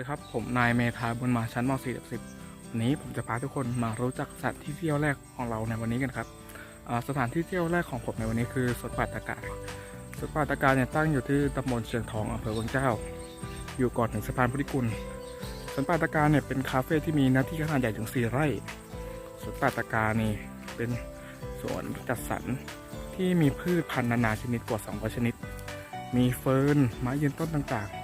ดีครับ ผมนายเมธาบุญมาชั้นม .4 10วันนี้ผมจะพาทุกคนมารู้จักสถานที่เที่ยวแรกของเราในวันนี้กันครับสถานที่เที่ยวแรกของผมในวันนี้คือสวนป่าตะการสวนป่าตะการเนี่ยตั้งอยู่ที่ตำบลเชียงทองอำเภอวังเจ้า อยู่ก่อนถึงสะพานพุทธิกุลสวนป่าตะการเนี่ยเป็นคาเฟ่ที่มีเนื้อที่ขนาดใหญ่ถึง 4 ไร่สวนป่าตะการนี่เป็นสวนจัดสรรที่มีพืชพันธุ์นานาชนิดกว่า 200 ชนิด มีเฟิร์นไม้ยืนต้นต่างๆ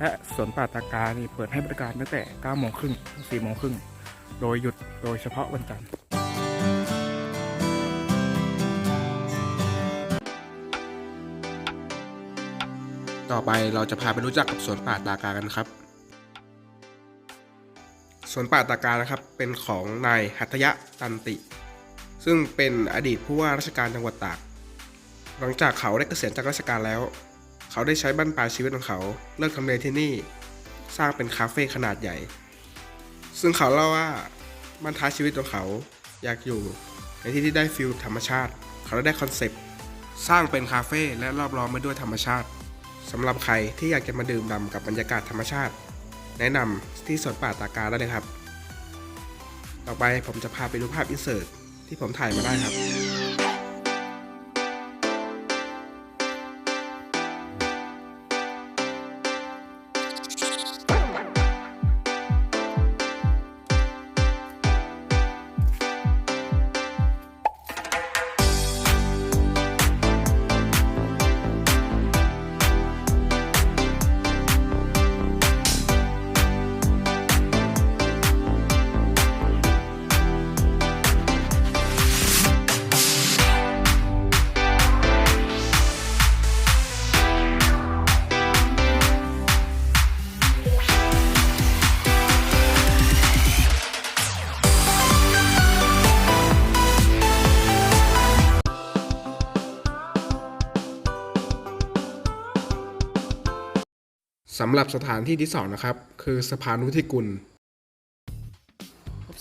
และสวนป่าตากานี่เปิดให้บริการตั้งแต่ 9 โมงครึ่งถึง 4 โมงครึ่ง โดยหยุดโดยเฉพาะวันจันทร์ต่อไปเราจะพาไปรู้จักกับสวนป่าตากากันครับ สวนป่าตากานะครับเป็นของนายหัตยะตันติ ซึ่งเป็นอดีตผู้ว่าราชการจังหวัดตาก หลังจากเขาได้เกษียณจากราชการแล้ว เขาได้ใช้บั้นปลายชีวิตของเขา เลือกทำเลที่นี่ สร้างเป็นคาเฟ่ขนาดใหญ่ ซึ่งเขาเล่าว่าบรรท้ายชีวิตของเขาอยากอยู่ ในที่ที่ได้ฟิลธรรมชาติ เขาได้คอนเซปต์สร้างเป็นคาเฟ่และรอบล้อมไปด้วยธรรมชาติสำหรับใครที่อยากจะมาดื่มด่ำกับบรรยากาศธรรมชาติ แนะนำที่สวนป่าตากาได้เลยครับ ต่อไปผมจะพาไปดูภาพอินเสิร์ตที่ผมถ่ายมาได้ครับ สำหรับสถานที่ที่สองนะครับคือสะพานวุฒิกุล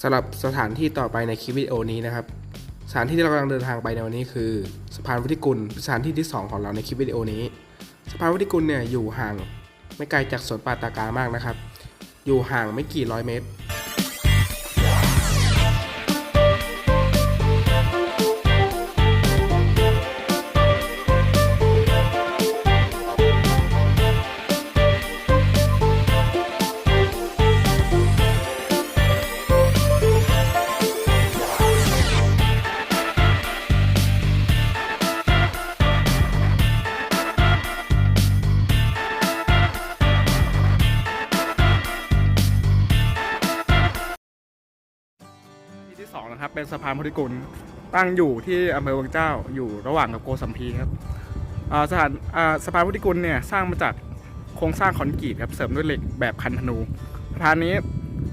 สำหรับสถานที่ต่อไปในคลิปวิดีโอนี้นะครับ สถานที่ที่เรากำลังเดินทางไปในวันนี้คือสะพานวุฒิกุลสถานที่ที่สองของเราในคลิปวิดีโอนี้ สะพานวุฒิกุลเนี่ยอยู่ห่าง ไม่ไกลจากสวนป่าตากามากนะครับ อยู่ห่างไม่กี่ร้อยเมตร เป็นสะพานพุทธิกุลตั้งอยู่ที่อำเภอวังเจ้าอยู่ระหว่างกับโกสัมพีครับสถานสะพานพุทธิกุลเนี่ยสร้างมาจากโครงสร้างคอนกรีตครับเสริมด้วยเหล็กแบบคันธนูสะพานนี้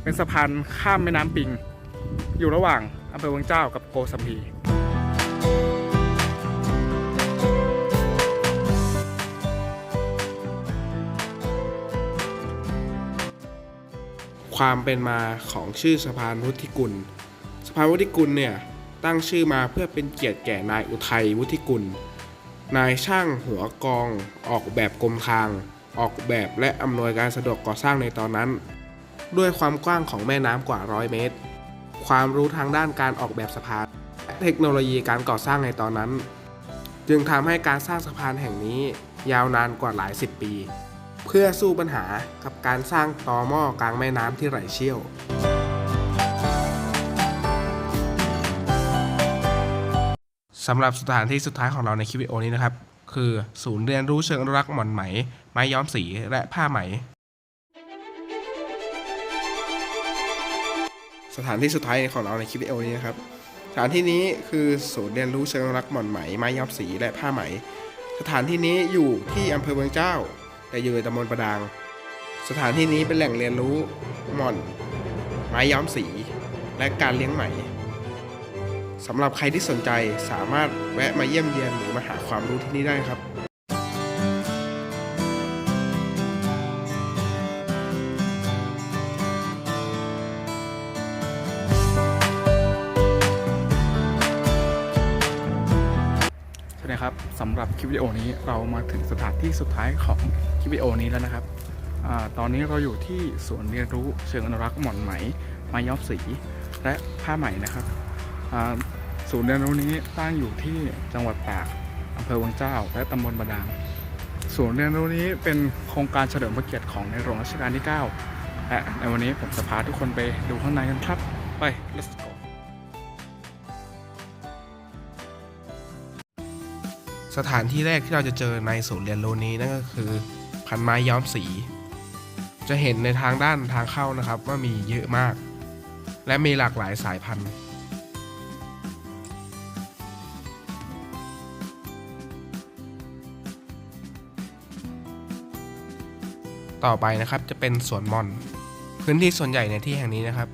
เป็นสะพานข้ามแม่น้ำปิง อยู่ระหว่างอำเภอวังเจ้ากับโกสัมพีความเป็นมาของชื่อสะพานวุฒิกุล สะพานวุฒิกุลเนี่ยตั้งชื่อมาเพื่อเป็นเกียรติแก่นายอุทัยวุฒิกุล นายช่างหัวกอง ออกแบบกรมทาง ออกแบบและอำนวยการสะดวกก่อสร้างในตอนนั้น ด้วยความกว้างของแม่น้ำกว่าร้อยเมตร ความรู้ทางด้านการออกแบบสะพานและเทคโนโลยีการก่อสร้างในตอนนั้น จึงทำให้การสร้างสะพานแห่งนี้ยาวนานกว่าหลายสิบปี เพื่อสู้ปัญหากับการสร้างตอหม้อกลางแม่น้ำที่ไหลเชี่ยว สำหรับสถานที่สุดท้ายของเราในคลิปวิดีโอนี้นะครับ คือศูนย์เรียนรู้เชิงอนุรักษ์หม่อนไหม ไม้ย้อมสีและผ้าไหม สถานที่สุดท้ายของเราในคลิปวิดีโอนี้นะครับสถานที่นี้คือศูนย์เรียนรู้เชิงอนุรักษ์หม่อนไหม ไม้ย้อมสีและผ้าไหม สถานที่นี้อยู่ที่อำเภอเมืองเจ้า แต่อยู่ในตำบลประดาง สถานที่นี้เป็นแหล่งเรียนรู้หม่อน ไม้ย้อมสี และการเลี้ยงไหม สำหรับใครที่สนใจสามารถแวะมาเยี่ยมเยียนหรือมาหาความรู้ที่นี่ได้ครับใช่ไหมครับสำหรับคลิปวิดีโอนี้เรามาถึงสถานที่สุดท้ายของคลิปวิดีโอนี้แล้วนะครับอตอนนี้เราอยู่ที่สวนเรียนรู้เชิงอนุรักษ์หม่อนไหมไม้ย้อมสี และผ้าไหมนะครับ ศูนย์เรียนรู้นี้ตั้งอยู่ที่จังหวัดตากอำเภอวังเจ้า และตำบลบาดาลศูนย์เรียนรู้นี้เป็นโครงการเฉลิมพระเกียรติของในหลวงรัชกาลที่ 9 และในวันนี้ผมจะพาทุกคนไปดูข้างในกันครับ ไป let's go สถานที่แรกที่เราจะเจอในศูนย์เรียนรู้นี้นั่นก็คือพันไม้ย้อมสี จะเห็นในทางด้านทางเข้านะครับว่ามีเยอะมาก และมีหลากหลายสายพันธุ์ ต่อไปนะครับ จะเป็นสวนหม่อน พื้นที่ส่วนใหญ่ในที่แห่งนี้นะครับ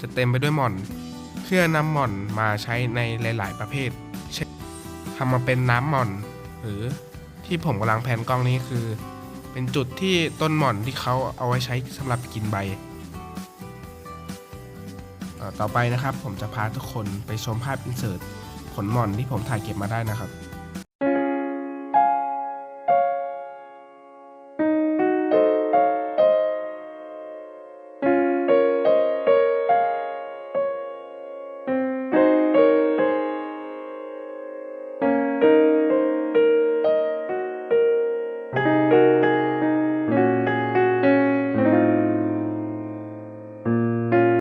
จะเต็มไปด้วยหม่อน เพื่อนำหม่อนมาใช้ในหลาย ๆ ประเภทเช่นทำมาเป็นน้ำหม่อน หรือที่ผมกำลังแผนกล้องนี้คือ เป็นจุดที่ต้นหม่อนที่เขาเอาไว้ใช้สำหรับกินใบต่อไปนะครับผมจะพาทุกคนไปชมภาพอินเสิร์ตผลหม่อนที่ผมถ่ายเก็บมาได้นะครับ